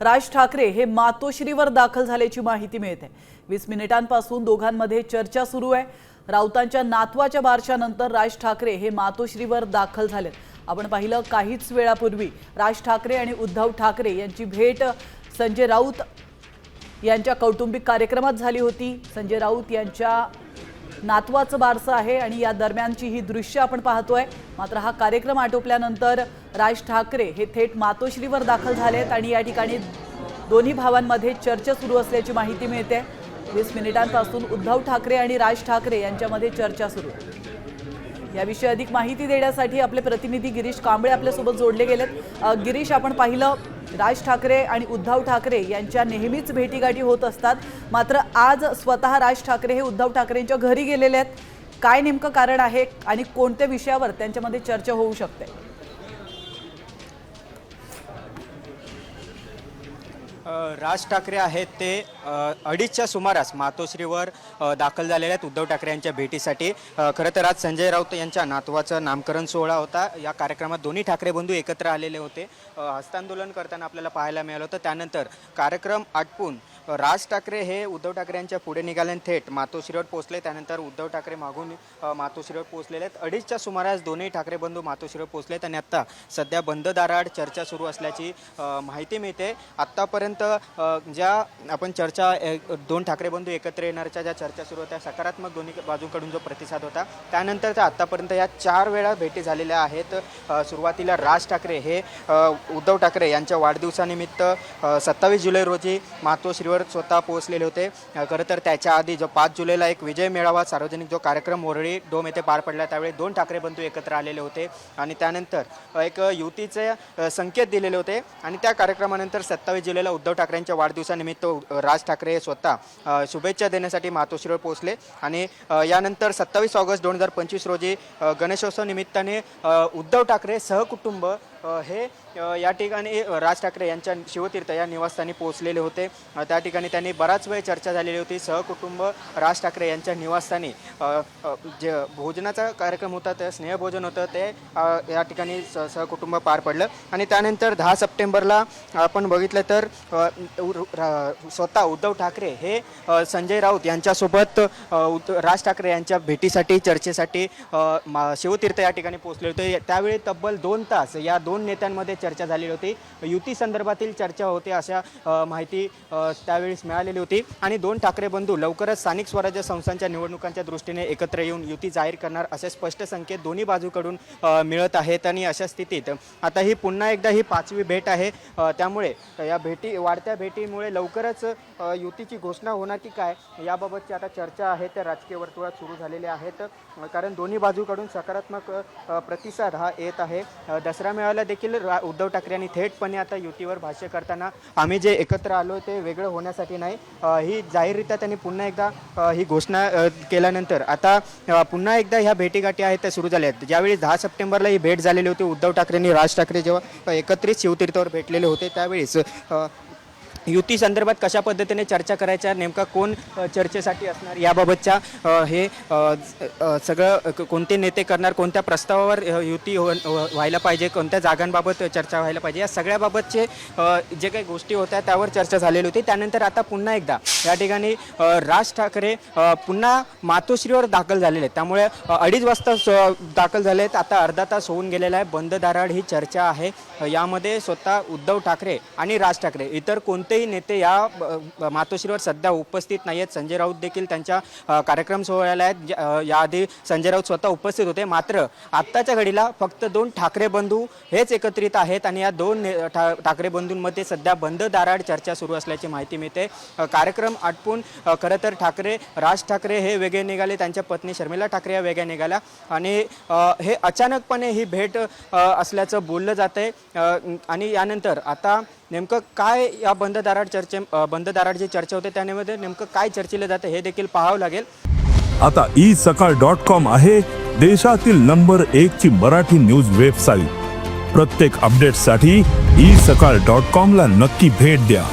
राज ठाकरे हे मातोश्रीवर दाखल झाल्याची माहिती मिळते. वीस मिनिटांपासून दोघांमध्ये चर्चा सुरू आहे. राऊतांच्या नातवाच्या बारशानंतर राज ठाकरे हे मातोश्रीवर दाखल झालेत. आपण पाहिलं काहीच वेळापूर्वी राज ठाकरे आणि उद्धव ठाकरे यांची भेट संजय राऊत यांच्या कौटुंबिक कार्यक्रमात झाली होती. संजय राऊत यांच्या नातवाचं बारसं आहे आणि या दरम्यानची ही दृश्य आपण पाहतोय. मात्र हा कार्यक्रम आटोपल्यानंतर राज ठाकरे हे थेट मातोश्रीवर दाखल झालेत आणि या ठिकाणी दोन्ही भावांमध्ये चर्चा सुरू असल्याची माहिती मिळते. वीस मिनिटांपासून उद्धव ठाकरे आणि राज ठाकरे यांच्यामध्ये चर्चा सुरू. आहे याविषयी अधिक माहिती देण्यासाठी आपले प्रतिनिधी गिरीश कांबळे आपल्यासोबत जोडले गेलेत. गिरीश आपण पाहिलं राज ठाकरे आणि उद्धव ठाकरे यांच्या नेहमीच भेटीगाठी होत असतात. मात्र आज स्वतः राज ठाकरे हे उद्धव ठाकरेंच्या घरी गेलेले आहेत. काय नेमकं कारण आहे आणि कोणत्या विषयावर त्यांच्यामध्ये चर्चा होऊ शकते? राज ठाकरे आहेत ते अडीचच्या सुमारास मातोश्रीवर दाखल झालेले आहेत उद्धव ठाकरे यांच्या भेटीसाठी. खरं तर आज संजय राऊत यांच्या नातवाचं नामकरण सोहळा होता. या कार्यक्रमात दोन्ही ठाकरे बंधू एकत्र आलेले होते. हस्तांदोलन करताना आपल्याला पाहायला मिळालं होतं. त्यानंतर कार्यक्रम आटपून राज ठाकरे हे उद्धव ठाकरे यांच्या पुढे निघाले थेट मातोश्रीवर पोहोचले. त्यानंतर उद्धव ठाकरे मागून मातोश्रीवर पोहोचलेले आहेत. अडीचच्या सुमारास दोन्ही ठाकरे बंधू मातोश्रीवर पोहोचलेत आणि आत्ता सध्या बंद दाराआड चर्चा सुरू असल्याची माहिती मिळते. आत्तापर्यंत आतापर्यंत ज्या आपण चर्चा दोन ठाकरे बंधू एकत्र येणारच्या ज्या चर्चा सुरू होत्या सकारात्मक दोन्ही बाजूंकडून जो प्रतिसाद होता त्यानंतर त्या आत्तापर्यंत या चार वेळा भेटी झालेल्या आहेत. सुरुवातीला राज ठाकरे हे उद्धव ठाकरे यांच्या वाढदिवसानिमित्त सत्तावीस जुलै रोजी मातोश्रीवर स्वतः पोहोचलेले होते. खरं तर त्याच्या आधी जो पाच जुलैला एक विजय मेळावा सार्वजनिक जो कार्यक्रम मोरळी डोम येथे पार पडला त्यावेळी दोन ठाकरे बंधू एकत्र आलेले होते. आणि त्यानंतर एक युतीचे संकेत दिलेले होते. आणि त्या कार्यक्रमानंतर सत्तावीस जुलैला उद्धव उद्धव ठाकरेंच्या वाढदिवसानिमित्त राज ठाकरे स्वतः शुभेच्छा देण्यासाठी मातोश्रीवर पोहोचले. आणि यानंतर सत्तावीस ऑगस्ट दोन हजार पंचवीस रोजी गणेशोत्सव निमित्ताने उद्धव ठाकरे सहकुटुंब हे या ठिकाणी राज ठाकरे यांच्या शिवतीर्थ या निवासस्थानी पोहोचलेले होते. त्या ठिकाणी त्यांनी बराच वेळ चर्चा झालेली होती. सहकुटुंब राज ठाकरे यांच्या निवासस्थानी जे भोजनाचा कार्यक्रम होता ते स्नेहभोजन होतं ते या ठिकाणी स सहकुटुंब पार पडलं. आणि त्यानंतर दहा सप्टेंबरला आपण बघितलं तर उ- स्वतः उद्धव ठाकरे हे संजय राऊत यांच्यासोबत राज ठाकरे यांच्या भेटीसाठी चर्चेसाठी मा- शिवतीर्थ या ठिकाणी पोहोचले होते. त्यावेळी तब्बल दोन तास या दोन नेत्यांमध्ये चर्चा झालेली होती. युती संदर्भातील चर्चा होते अशा माहिती त्यावेळेस मिळालेली होती. आणि दोन ठाकरे बंधू लवकरच स्थानिक स्वराज्य संस्थांच्या निवडणुकांच्या दृष्टीने एकत्र येऊन युती जाहीर करणार असे स्पष्ट संकेत दोन्ही बाजूकडून मिळत आहेत आणि अशा स्थितीत आता ही पुन्हा एकदा ही पाचवी भेट आहे. त्यामुळे या भेटी वाढत्या भेटीमुळे लवकरच युतीची घोषणा होणार की काय याबाबतची आता चर्चा आहे. त्या राजकीय वर्तुळात सुरू झालेल्या आहेत. कारण दोन्ही बाजूकडून सकारात्मक प्रतिसाद हा येत आहे. दसरा दसरा मेळाव्याला देखील रा- उद्धव ठाकरे यांनी थेटपणे आता युतीवर भाष्य करताना आम्ही जे एकत्र आलो ते वेगळं होण्यासाठी नाही. ही जाहीररित्या त्यांनी पुन्हा एकदा ही घोषणा केल्यानंतर आता पुन्हा एकदा ह्या भेटीगाठी आहेत त्या सुरू झाल्या आहेत. ज्यावेळी दहा सप्टेंबरला ही भेट झालेली होती उद्धव ठाकरेंनी राज ठाकरे जेव्हा एकत्रित शिवतीर्थावर भेटलेले होते त्यावेळेस युती संदर्भात कशा पद्धतीने चर्चा करायच्या नेमका कोण चर्चेसाठी असणार याबाबतच्या हे सगळं कोणते नेते करणार कोणत्या प्रस्तावावर युती हो, हो व्हायला पाहिजे कोणत्या जागांबाबत चर्चा व्हायला पाहिजे या सगळ्याबाबतचे जे काही गोष्टी होत्या त्यावर चर्चा झालेली होती. त्यानंतर आता पुन्हा एकदा या ठिकाणी राज ठाकरे पुन्हा मातोश्रीवर दाखल झालेले आहेत. त्यामुळे अडीच वाजता स- दाखल झाले आहेत. आता अर्धा तास होऊन गेलेला आहे. बंद दाराड ही चर्चा आहे. यामध्ये स्वतः उद्धव ठाकरे आणि राज ठाकरे इतर कोणते कोणतेही नेते या ब- मातोश्रीवर सध्या उपस्थित नाही आहेत संजय राऊत देखील त्यांच्या कार्यक्रम सोहळ्याला आहेत. याआधी संजय राऊत स्वतः उपस्थित होते. मात्र आत्ताच्या घडीला फक्त दोन ठाकरे बंधू हेच एकत्रित आहेत आणि या दोन ठा ठाकरे बंधूंमध्ये सध्या बंद दाराड चर्चा सुरू असल्याची माहिती मिळते. कार्यक्रम आटपून खरं तर ठाकरे राज ठाकरे हे वेगळे निघाले. त्यांच्या पत्नी शर्मिला ठाकरे या वेगळ्या निघाल्या. आणि हे अचानकपणे ही भेट असल्याचं बोललं जात आहे आणि यानंतर आता नेमकं काय या बंद दाराड चर्चे बंद दाराड जी चर्चा होते त्यामध्ये नेमकं काय चर्चेलं जातं हे देखील पाहावं लागेल. आता ई सकाळ डॉट कॉम आहे देशातील नंबर एक ची मराठी न्यूज वेबसाईट. प्रत्येक अपडेटसाठी ई सकाळ डॉट कॉम ला नक्की भेट द्या.